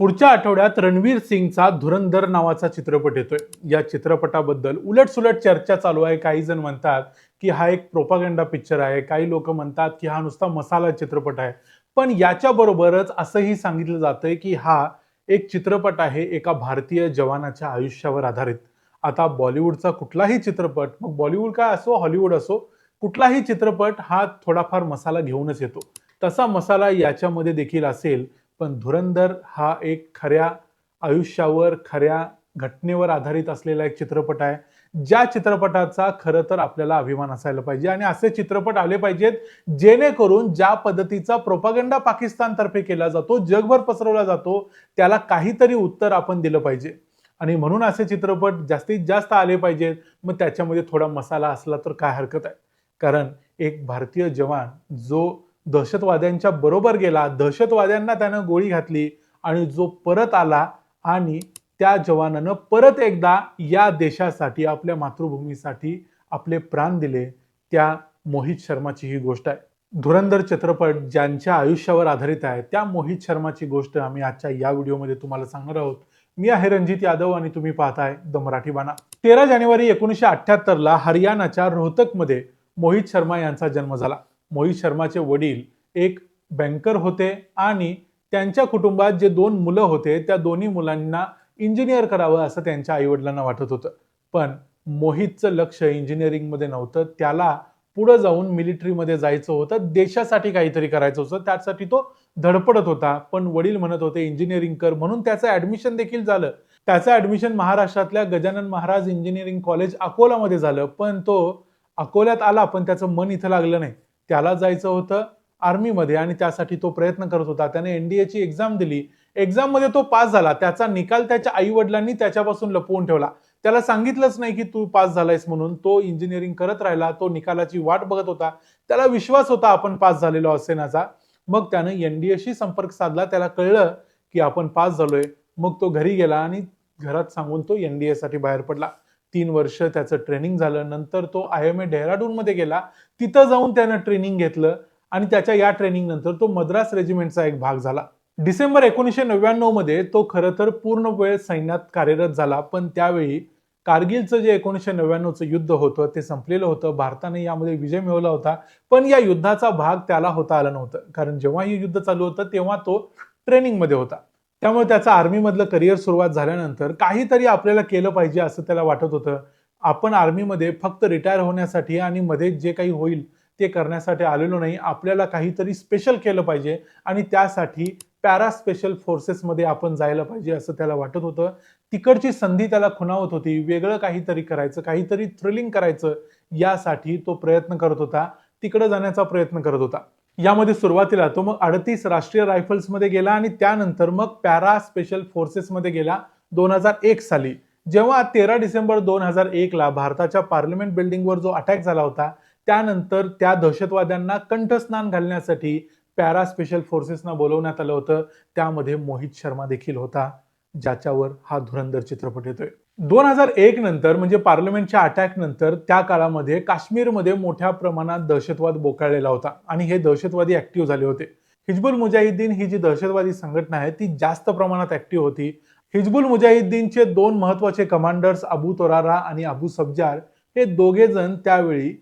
पुढच्या आठवड्यात रणवीर सिंगचा धुरंधर नावाचा चित्रपट येतोय. या चित्रपटाबद्दल उलटसुलट चर्चा चालू आहे. काही जण म्हणतात की हा एक प्रोपागंडा पिक्चर आहे. काही लोक म्हणतात की हा नुसता मसाला चित्रपट आहे. पण याच्या बरोबरच असंही सांगितलं जातंय की हा एक चित्रपट आहे एका भारतीय जवानाच्या आयुष्यावर आधारित. आता बॉलिवूडचा कुठलाही चित्रपट मग बॉलिवूड काय असो हॉलिवूड असो कुठलाही चित्रपट हा थोडाफार मसाला घेऊनच येतो. तसा मसाला याच्यामध्ये देखील असेल पण धुरंधर हा एक खऱ्या आयुष्यावर खऱ्या घटनेवर आधारित असलेला एक चित्रपट आहे. ज्या चित्रपटाचा खरं तर आपल्याला अभिमान असायला पाहिजे आणि असे चित्रपट आले पाहिजेत जेणेकरून ज्या पद्धतीचा प्रोपागंडा पाकिस्तानतर्फे केला जातो जगभर पसरवला जातो त्याला काहीतरी उत्तर आपण दिलं पाहिजे. आणि म्हणून असे चित्रपट जास्तीत जास्त आले पाहिजेत. मग त्याच्यामध्ये थोडा मसाला असला तर काय हरकत आहे? कारण एक भारतीय जवान जो दहशतवाद्यांच्या बरोबर गेला. दहशतवाद्यांना त्यानं गोळी घातली आणि जो परत आला आणि त्या जवानानं परत एकदा या देशासाठी आपल्या मातृभूमीसाठी आपले प्राण दिले त्या मोहित शर्माची ही गोष्ट आहे. धुरंधर चित्रपट ज्यांच्या आयुष्यावर आधारित आहे त्या मोहित शर्माची गोष्ट आम्ही आजच्या या व्हिडिओमध्ये तुम्हाला सांगणार आहोत. मी आहे रणजित यादव आणि तुम्ही पाहताय द मराठी बाणा. तेरा जानेवारी एकोणीसशे अठ्ठ्याहत्तरला हरियाणाच्या रोहतकमध्ये मोहित शर्मा यांचा जन्म झाला. मोहित शर्माचे वडील एक बँकर होते आणि त्यांच्या कुटुंबात जे दोन मुलं होते त्या दोन्ही मुलांना इंजिनियर करावं असं त्यांच्या आईवडिलांना वाटत होतं. पण मोहितचं लक्ष इंजिनिअरिंगमध्ये नव्हतं. त्याला पुढं जाऊन मिलिटरीमध्ये जायचं होतं. देशासाठी काहीतरी करायचं होतं. त्यासाठी तो धडपडत होता. पण वडील म्हणत होते इंजिनिअरिंग कर. म्हणून त्याचं ऍडमिशन देखील झालं. त्याचं ऍडमिशन महाराष्ट्रातल्या गजानन महाराज इंजिनिअरिंग कॉलेज अकोलामध्ये झालं. पण तो अकोल्यात आला पण त्याचं मन इथं लागलं नाही. त्याला जायचं होतं आर्मीमध्ये आणि त्यासाठी तो प्रयत्न करत होता. त्याने एनडीएची एक्झाम दिली. एक्झाममध्ये तो पास झाला. त्याचा निकाल त्याच्या आई वडिलांनी त्याच्यापासून लपवून ठेवला. त्याला सांगितलंच नाही की तू पास झालायस म्हणून. तो इंजिनिअरिंग करत राहिला. तो निकालाची वाट बघत होता. त्याला विश्वास होता आपण पास झालेलो असेनाचा मग त्यानं एनडीएशी संपर्क साधला. त्याला कळलं की आपण पास झालोय. मग तो घरी गेला आणि घरात सांगून तो एनडीए साठी बाहेर पडला. तीन वर्ष त्याचं ट्रेनिंग झालं. नंतर तो आय एम ए डेहराडूनमध्ये गेला. तिथं जाऊन त्यानं ट्रेनिंग घेतलं आणि त्याच्या या ट्रेनिंग नंतर तो मद्रास रेजिमेंटचा एक भाग झाला. डिसेंबर एकोणीसशे नव्याण्णवमध्ये तो खरं तर पूर्ण वेळ सैन्यात कार्यरत झाला. पण त्यावेळी कारगिलचं जे एकोणीसशे नव्याण्णवचं युद्ध होतं ते संपलेलं होतं. भारताने यामध्ये विजय मिळवला होता. पण या युद्धाचा भाग त्याला होता आला नव्हतं. कारण जेव्हा हे युद्ध चालू होतं तेव्हा तो ट्रेनिंगमध्ये होता. त्यामुळे त्याचं आर्मीमधलं करिअर सुरुवात झाल्यानंतर काहीतरी आपल्याला केलं पाहिजे असं त्याला वाटत होतं. आपण आर्मीमध्ये फक्त रिटायर होण्यासाठी आणि मध्ये जे काही होईल ते करण्यासाठी आलेलो नाही. आपल्याला काहीतरी स्पेशल केलं पाहिजे आणि त्यासाठी पॅरा स्पेशल फोर्सेसमध्ये आपण जायला पाहिजे असं त्याला वाटत होतं. तिकडची संधी त्याला खुणावत होती. वेगळं काहीतरी करायचं काहीतरी थ्रिलिंग करायचं यासाठी तो प्रयत्न करत होता. तिकडे जाण्याचा प्रयत्न करत होता. यामध्ये सुरुवातीला तो मग अडतीस राष्ट्रीय रायफल्समध्ये गेला आणि त्यानंतर मग पॅरा स्पेशल फोर्सेसमध्ये गेला दोन हजार एक साली. जेव्हा तेरा डिसेंबर दोन हजार एकला भारताच्या पार्लमेंट बिल्डिंगवर जो अटॅक झाला होता त्यानंतर त्या दहशतवाद्यांना कंठस्नान घालण्यासाठी पॅरा स्पेशल फोर्सेसना बोलवण्यात आलं होतं. त्यामध्ये मोहित शर्मा देखील होता. ज्याच्यावर हा धुरंधर चित्रपट येतोय. दोन हजार एक नंतर म्हणजे पार्लमेंटच्या अटॅक नंतर त्या काळामध्ये काश्मीरमध्ये मोठ्या प्रमाणात दहशतवाद बोकाळलेला होता आणि हे दहशतवादी ऍक्टिव्ह झाले होते. हिजबुल मुजाहिद्दीन ही जी दहशतवादी संघटना आहे ती जास्त प्रमाणात ऍक्टिव्ह होती. हिजबुल मुजाहिद्दीनचे दोन महत्त्वाचे कमांडर्स अबू तोरारा आणि अबू सब्जार हे दोघे जण त्यावेळी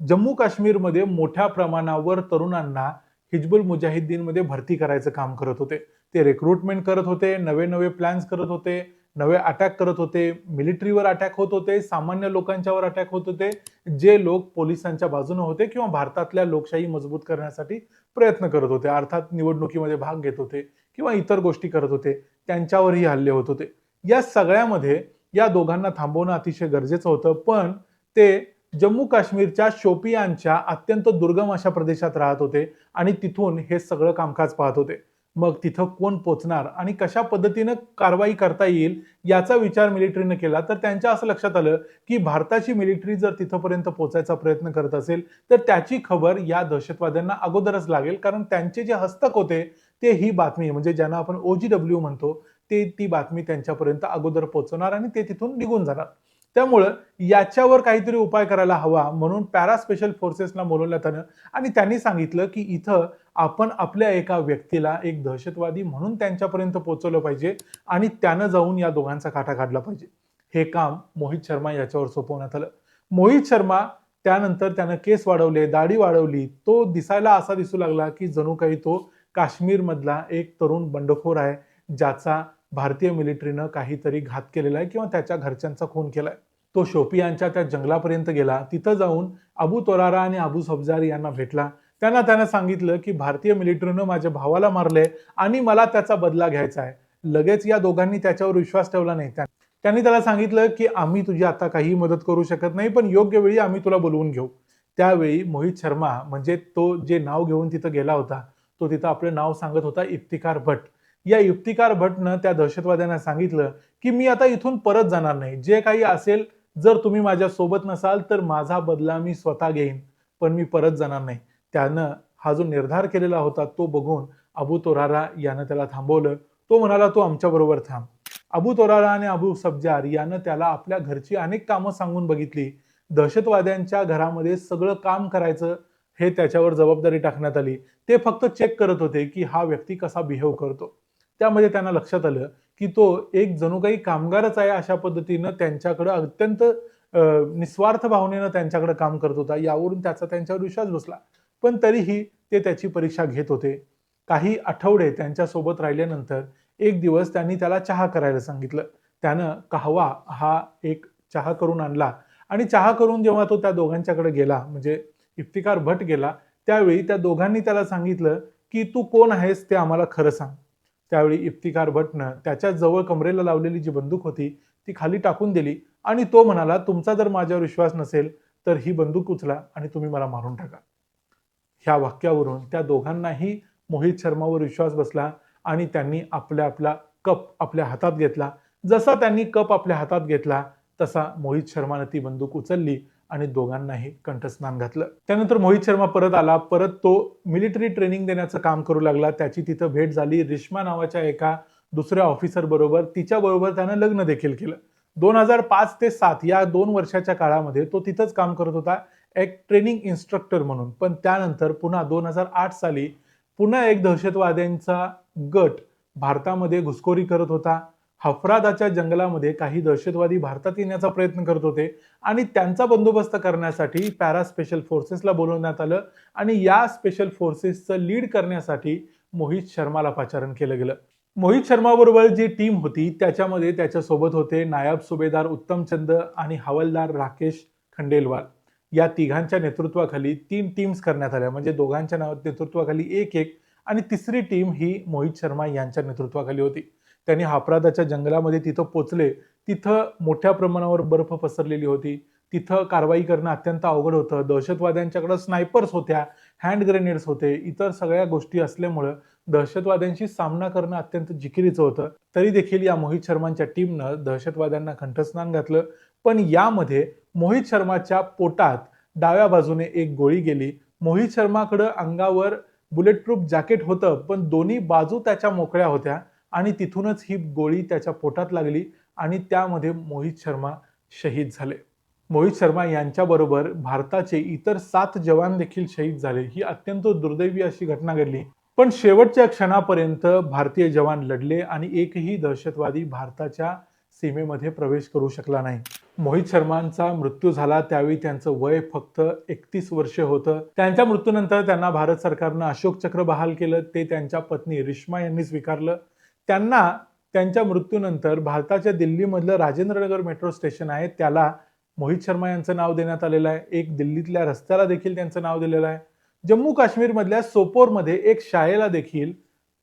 जम्मू काश्मीरमध्ये मोठ्या प्रमाणावर तरुणांना हिजबुल मुजाहिद्दीनमध्ये भरती करायचं काम करत होते. ते रिक्रुटमेंट करत होते नवे नवे प्लॅन्स करत होते नवे अटॅक करत होते मिलिटरीवर अटॅक होत होते सामान्य लोकांच्यावर अटॅक होत होते जे लोक पोलिसांच्या बाजूने होते किंवा भारतातल्या लोकशाही मजबूत करण्यासाठी प्रयत्न करत होते. अर्थात निवडणुकीमध्ये भाग घेत होते किंवा इतर गोष्टी करत होते त्यांच्यावरही हल्ले होत होते. या सगळ्यामध्ये या दोघांना थांबवणं अतिशय गरजेचं होतं पण ते जम्मू काश्मीरच्या शोपियांच्या अत्यंत दुर्गम अशा प्रदेशात राहत होते आणि तिथून हे सगळं कामकाज पाहत होते. मग तिथं कोण पोचणार आणि कशा पद्धतीनं कारवाई करता येईल याचा विचार मिलिटरीनं केला. तर त्यांच्या असं लक्षात आलं की भारताची मिलिटरी जर तिथंपर्यंत पोचायचा प्रयत्न करत असेल तर त्याची खबर या दहशतवाद्यांना अगोदरच लागेल. कारण त्यांचे जे हस्तक होते ते ही बातमी म्हणजे ज्यांना आपण ओजीडब्ल्यू म्हणतो ते ती बातमी त्यांच्यापर्यंत अगोदर पोहोचवणार आणि ते तिथून निघून जाणार. त्यामुळं याच्यावर काहीतरी उपाय करायला हवा म्हणून पॅरा स्पेशल फोर्सेसला बोलवलं त्यानं. आणि त्यांनी सांगितलं की इथं आपण आपल्या एका व्यक्तीला एक दहशतवादी म्हणून त्यांच्यापर्यंत पोहोचवलं पाहिजे आणि त्यानं जाऊन या दोघांचा काटा काढला पाहिजे. हे काम मोहित शर्मा याच्यावर सोपवण्यात आलं. मोहित शर्मा त्यानंतर त्यानं केस वाढवले दाढी वाढवली. तो दिसायला असा दिसू लागला की जणू काही तो काश्मीरमधला एक तरुण बंडखोर आहे ज्याचा भारतीय मिलिटरीनं काहीतरी घात केलेला आहे किंवा त्याच्या घरच्यांचा खून केलाय. तो शोपियांच्या त्या जंगलापर्यंत गेला. तिथं जाऊन अबू तोरारा आणि अबू सफजार यांना भेटला. त्यांना त्यानं सांगितलं की भारतीय मिलिटरीनं माझ्या भावाला मारले आणि मला त्याचा बदला घ्यायचा आहे. लगेच या दोघांनी त्याच्यावर विश्वास ठेवला नाही. त्या- त्यांनी त्याला सांगितलं की आम्ही तुझी आता काही मदत करू शकत नाही पण योग्य वेळी आम्ही तुला बोलवून घेऊ. त्यावेळी मोहित शर्मा म्हणजे तो जे नाव घेऊन तिथं गेला होता तो तिथं आपलं नाव सांगत होता इफ्तिकार भट. या इफ्तिकार भटनं त्या दहशतवाद्यांना सांगितलं की मी आता इथून परत जाणार नाही. जे काही असेल जर तुम्ही माझ्या सोबत नसाल तर माझा बदला मी स्वतः घेईन पण मी परत जाणार नाही. त्यानं हा जो निर्धार केलेला होता तो बघून अबू तोरारा यानं त्याला थांबवलं. तो म्हणाला तू आमच्याबरोबर थांब. अबू तोरारा आणि अबू सब्जार यानं त्याला आपल्या घरची अनेक कामं सांगून बघितली. दहशतवाद्यांच्या घरामध्ये सगळं काम करायचं हे त्याच्यावर जबाबदारी टाकण्यात आली. ते फक्त चेक करत होते की हा व्यक्ती कसा बिहेव करतो. त्यामध्ये त्यांना लक्षात आलं की तो एक जणू काही कामगारच आहे अशा पद्धतीनं त्यांच्याकडं अत्यंत निस्वार्थ भावनेनं त्यांच्याकडे काम करत होता. यावरून त्याचा त्यांच्यावर विश्वास बसला. पण तरीही ते त्याची परीक्षा घेत होते. काही आठवडे त्यांच्यासोबत राहिल्यानंतर एक दिवस त्यांनी त्याला चहा करायला सांगितलं. त्यानं कहवा हा एक चहा करून आणला. आणि चहा करून जेव्हा तो त्या दोघांच्याकडे गेला म्हणजे इफ्तिकार भट गेला त्यावेळी त्या दोघांनी त्याला सांगितलं की तू कोण आहेस ते आम्हाला खरं सांग. त्यावेळी इफ्तिकार भटनं त्याच्याजवळ कमरेला लावलेली जी बंदूक होती ती खाली टाकून दिली आणि तो म्हणाला तुमचा जर माझ्यावर विश्वास नसेल तर ही बंदूक उचला आणि तुम्ही मला मारून टाका. ह्या वाक्यावरून त्या दोघांनाही मोहित शर्मावर विश्वास बसला आणि त्यांनी आपल्या आपला कप आपल्या हातात घेतला. जसा त्यांनी कप आपल्या हातात घेतला तसा मोहित शर्मानं ती बंदूक उचलली आणि दोघांनाही कंठस्नान घातलं. त्यानंतर मोहित शर्मा परत आला. परत तो मिलिटरी ट्रेनिंग देण्याचं काम करू लागला. त्याची तिथं भेट झाली. रिश्मा नावाच्या एका दुसऱ्या ऑफिसर बरोबर तिच्या बरोबर त्यानं लग्न देखील केलं. दोन हजार पाच ते सात या दोन वर्षाच्या काळामध्ये तो तिथंच काम करत होता. एक ट्रेनिंग इन्स्ट्रक्टर म्हणून. पण त्यानंतर पुन्हा दोन हजार आठ साली पुन्हा एक दहशतवाद्यांचा गट भारतामध्ये घुसखोरी करत होता. हफरादाच्या जंगलामध्ये काही दहशतवादी भारतात येण्याचा प्रयत्न करत होते आणि त्यांचा बंदोबस्त करण्यासाठी पॅरा स्पेशल फोर्सेसला बोलवण्यात आलं आणि या स्पेशल फोर्सेसचं लीड करण्यासाठी मोहित शर्माला पाचारण केलं गेलं. मोहित शर्माबरोबर जी टीम होती त्याच्यामध्ये त्याच्यासोबत होते नायब सुभेदार उत्तमचंद आणि हवालदार राकेश खंडेलवाल. या तिघांच्या नेतृत्वाखाली तीन टीम्स करण्यात आल्या म्हणजे दोघांच्या नाव नेतृत्वाखाली एक एक आणि तिसरी टीम ही मोहित शर्मा यांच्या नेतृत्वाखाली होती. त्यांनी हापरादाच्या जंगलामध्ये तिथं पोचले. तिथं मोठ्या प्रमाणावर बर्फ पसरलेली होती. तिथं कारवाई करणं अत्यंत अवघड होतं. दहशतवाद्यांच्याकडं स्नायपर्स होत्या हँड ग्रेनेड्स होते इतर सगळ्या गोष्टी असल्यामुळं दहशतवाद्यांशी सामना करणं अत्यंत जिकिरीचं होतं. तरी देखील या मोहित शर्मांच्या टीमनं दहशतवाद्यांना कंठस्नान घातलं. पण यामध्ये मोहित शर्माच्या पोटात डाव्या बाजूने एक गोळी गेली. मोहित शर्माकडं अंगावर बुलेट प्रूफ जॅकेट होतं पण दोन्ही बाजू त्याच्या मोकळ्या होत्या. आणि तिथूनच ही गोळी त्याच्या पोटात लागली आणि त्यामध्ये मोहित शर्मा शहीद झाले. मोहित शर्मा यांच्याबरोबर भारताचे इतर सात जवान देखील शहीद झाले. ही अत्यंत दुर्दैवी अशी घटना घडली. पण शेवटच्या क्षणापर्यंत भारतीय जवान लढले आणि एकही दहशतवादी भारताच्या सीमेमध्ये प्रवेश करू शकला नाही. मोहित शर्मांचा मृत्यू झाला त्यावेळी त्यांचं वय फक्त एकतीस वर्ष होतं. त्यांच्या मृत्यूनंतर त्यांना भारत सरकारनं अशोक चक्र बहाल केलं. ते त्यांच्या पत्नी रिश्मा यांनी स्वीकारलं. त्यांना त्यांच्या मृत्यूनंतर भारताच्या दिल्लीमधलं राजेंद्रनगर मेट्रो स्टेशन आहे त्याला मोहित शर्मा यांचं नाव देण्यात आलेलं आहे. एक दिल्लीतल्या रस्त्याला देखील त्यांचं नाव दिलेलं आहे. जम्मू काश्मीरमधल्या सोपोरमध्ये एक शाळेला देखील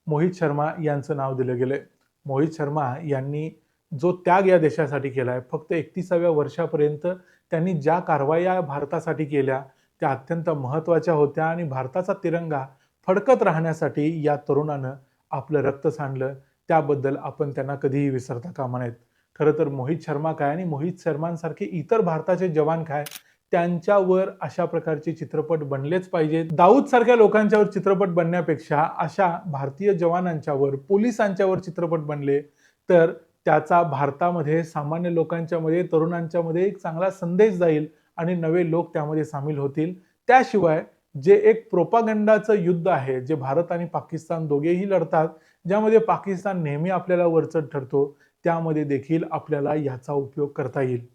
मोहित शर्मा यांचं नाव दिलं गेलंय. मोहित शर्मा यांनी जो त्याग या देशासाठी केला आहे फक्त एकतीसाव्या वर्षापर्यंत त्यांनी ज्या कारवाया भारतासाठी केल्या त्या अत्यंत महत्त्वाच्या होत्या आणि भारताचा तिरंगा फडकत राहण्यासाठी या तरुणानं आपलं रक्त सांडलं. त्याबद्दल आपण त्यांना कधीही विसरता कामा नयेत. खरं तर मोहित शर्मा काय आणि मोहित शर्मांसारखे इतर भारताचे जवान काय त्यांच्यावर अशा प्रकारचे चित्रपट बनलेच पाहिजेत. दाऊद सारख्या लोकांच्यावर चित्रपट बनण्यापेक्षा अशा भारतीय जवानांच्यावर पोलिसांच्यावर चित्रपट बनले तर त्याचा भारतामध्ये सामान्य लोकांच्यामध्ये तरुणांच्यामध्ये एक चांगला संदेश जाईल आणि नवे लोक त्यामध्ये सामील होतील. त्याशिवाय जे एक प्रोपागंडाचं युद्ध आहे जे भारत आणि पाकिस्तान दोघेही लढतात ज्यामध्ये पाकिस्तान नेहमी आपल्याला वरचढ ठरतो त्यामध्ये देखील आपल्याला याचा उपयोग करता येईल.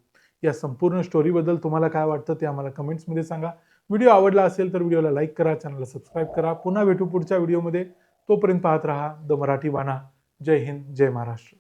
या संपूर्ण स्टोरीबद्दल तुम्हाला काय वाटतं ते आम्हाला कमेंट्समध्ये सांगा. व्हिडिओ आवडला असेल तर व्हिडिओला लाईक करा चॅनलला सबस्क्राईब करा. पुन्हा भेटू पुढच्या व्हिडिओमध्ये. तोपर्यंत पाहत राहा द मराठी वाणा. जय हिंद जय महाराष्ट्र.